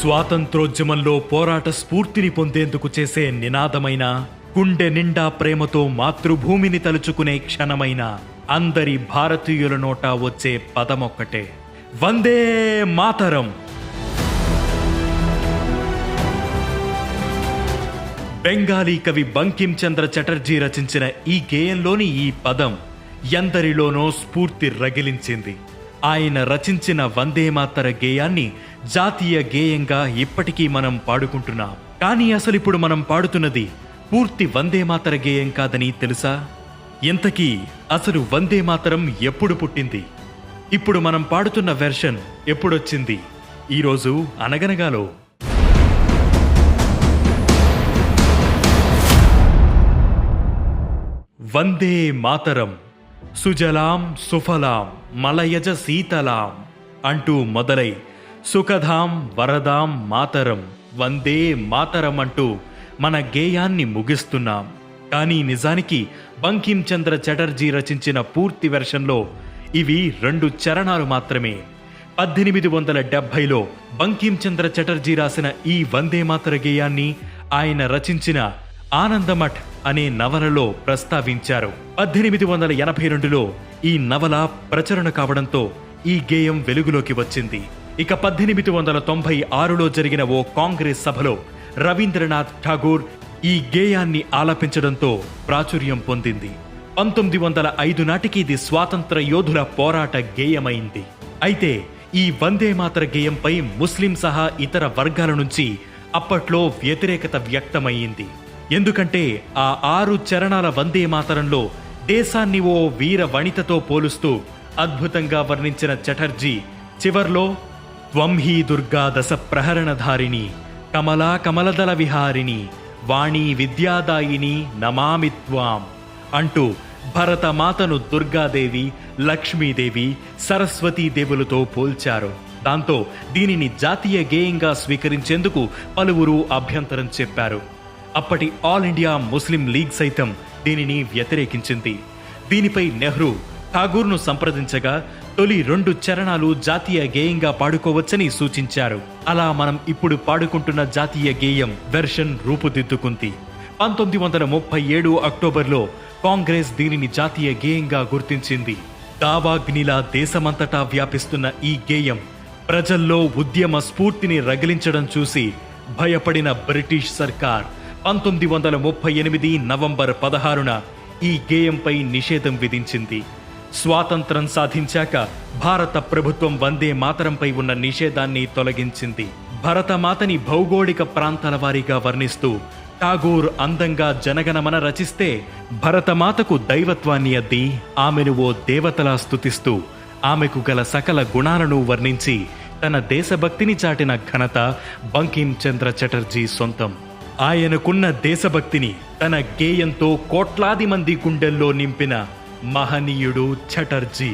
స్వాతంత్రోద్యమంలో పోరాట స్ఫూర్తిని పొందేందుకు చేసే నినాదమైన గుండె నిండా ప్రేమతో మాతృభూమిని తలుచుకునే క్షణమైన అందరి భారతీయుల నోట వచ్చే పదమొక్కటే. వందే మాతరం! బెంగాలీ కవి బంకిం చంద్ర చటర్జీ రచించిన ఈ గేయంలోని ఈ పదం ఎందరిలోనో స్ఫూర్తి రగిలించింది. ఆయన రచించిన వందే మాతర గేయాన్ని జాతీయ గేయంగా ఇప్పటికీ మనం పాడుకుంటున్నాం. కానీ అసలు ఇప్పుడు మనం పాడుతున్నది పూర్తి వందే మాతర గేయం కాదని తెలుసా? ఇంతకీ అసలు వందే మాతరం ఎప్పుడు పుట్టింది? ఇప్పుడు మనం పాడుతున్న వెర్షన్ ఎప్పుడొచ్చింది? ఈరోజు అనగనగాలో. వందే మాతరం. సుజలాం సుఫలాం మలయజ సీతలాం అంటూ మొదలై సుఖధాం వరదాం మాతరం వందే మాతరం అంటూ మన గేయాన్ని ముగిస్తున్నాం. కానీ నిజానికి బంకిం చంద్ర చటర్జీ రచించిన పూర్తి వెర్షన్లో ఇవి రెండు చరణాలు మాత్రమే. పద్దెనిమిది వందల డెబ్భైలో బంకిం చంద్ర చటర్జీ రాసిన ఈ వందే మాతర గేయాన్ని ఆయన రచించిన ఆనందమఠ్ అనే నవలలో ప్రస్తావించారు. పద్దెనిమిది వందల ఎనభై రెండులో ఈ నవల ప్రచురణ కావడంతో ఈ గేయం వెలుగులోకి వచ్చింది. ఇక పద్దెనిమిది వందల తొంభై ఆరులో జరిగిన ఓ కాంగ్రెస్ సభలో రవీంద్రనాథ్ ఠాగూర్ ఈ గేయాన్ని ఆలపించడంతో ప్రాచుర్యం పొందింది. పంతొమ్మిది వందల ఐదు నాటికి ఇది స్వాతంత్ర యోధుల పోరాట గేయమైంది. అయితే ఈ వందే మాతర గేయంపై ముస్లిం సహా ఇతర వర్గాల నుంచి అప్పట్లో వ్యతిరేకత వ్యక్తమయ్యింది ఎందుకంటే ఆ ఆరు చరణాల వందే మాతరంలో దేశాన్ని ఓ వీర వనితతో పోలుస్తూ అద్భుతంగా వర్ణించిన చటర్జీ చివర్లో త్వం హీ దుర్గా దశ ప్రహరణధారిణి కమలా కమలదల విహారిణి వాణి విద్యాదాయిని నమామి త్వాం. అంటూ భరతమాతను దుర్గాదేవి లక్ష్మీదేవి సరస్వతీ దేవులతో పోల్చారు. దాంతో దీనిని జాతీయ గేయంగా స్వీకరించేందుకు పలువురు అభ్యంతరం చెప్పారు. అప్పటి ఆల్ ఇండియా ముస్లిం లీగ్ సైతం దీనిని వ్యతిరేకించింది. దీనిపై నెహ్రూ ఠాగూర్ను సంప్రదించగా తొలి రెండు చరణాలు జాతీయ గేయంగా పాడుకోవచ్చని సూచించారు. అలా మనం ఇప్పుడు పాడుకుంటున్న జాతీయ గేయం వెర్షన్ రూపుదిద్దుకుంది. పంతొమ్మిది వందల ముప్పై ఏడు అక్టోబర్లో కాంగ్రెస్ దీనిని జాతీయ గేయంగా గుర్తించింది. దావాగ్నిలా దేశమంతటా వ్యాపిస్తున్న ఈ గేయం ప్రజల్లో ఉద్యమ స్ఫూర్తిని రగిలించడం చూసి భయపడిన బ్రిటిష్ సర్కార్ పంతొమ్మిది వందల ముప్పై ఎనిమిది నవంబర్ పదహారున ఈ గేయంపై నిషేధం విధించింది. స్వాతంత్రం సాధించాక భారత ప్రభుత్వం వందే మాతరంపై ఉన్న నిషేధాన్ని తొలగించింది. భరతమాతని భౌగోళిక ప్రాంతాల వారీగా వర్ణిస్తూ ఠాగూర్ అందంగా జనగణమన రచిస్తే భరతమాతకు దైవత్వాన్ని అద్ది ఆమెను ఓ దేవతలా స్తుతిస్తూ ఆమెకు గల సకల గుణాలను వర్ణించి తన దేశభక్తిని చాటిన ఘనత బంకిం చంద్ర చటర్జీ సొంతం. ఆయనకున్న దేశభక్తిని తన గేయంతో కోట్లాది మంది గుండెల్లో నింపిన మహనీయుడు ఛటర్జీ